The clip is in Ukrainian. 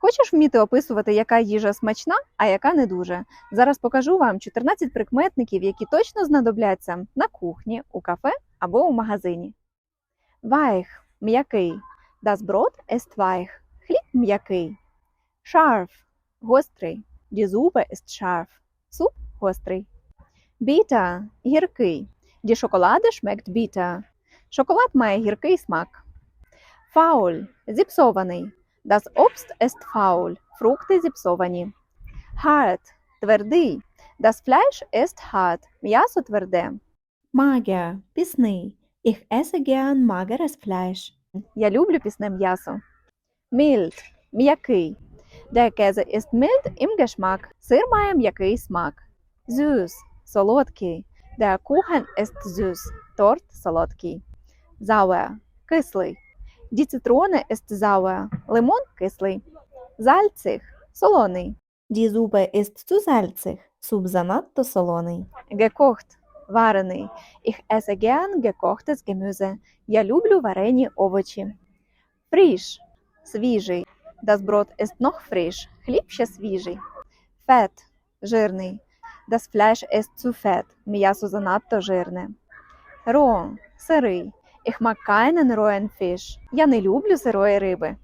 Хочеш вміти описувати, яка їжа смачна, а яка не дуже? Зараз покажу вам 14 прикметників, які точно знадобляться на кухні, у кафе або у магазині. Weich – м'який. Das Brot ist weich. Хліб м'який. Scharf – гострий. Die Suppe ist scharf. Суп гострий. Bitter – гіркий. Die Schokolade schmeckt bitter. Шоколад має гіркий смак. Faul – зіпсований. Das Obst ist faul. Фрукти зіпсовані. Hart – твердий. Das Fleisch ist hart. М'ясо тверде. Mager, пісний. Ich esse gern mageres Fleisch. Я люблю пісне м'ясо. Mild – м'який. Der Käse ist mild im Geschmack. Сир має м'який смак. Süß – солодкий. Der Kuchen ist süß. Торт солодкий. Sauer – кислий. Ist sauer. Лимон кислий. Salzig – солоний. Die Suppe ist zu salzig. Суп занадто солоний. Gekocht – варений. Ich esse gern gekochtes Gemüse. Я люблю варені овочі. Frisch – свіжий. Das Brot ist noch frisch. Хліб ще свіжий. Fett – жирний. Das Fleisch ist zu fett. М'ясо занадто жирне. Roh – сирий. Rohen Fisch. Я не люблю сирої риби.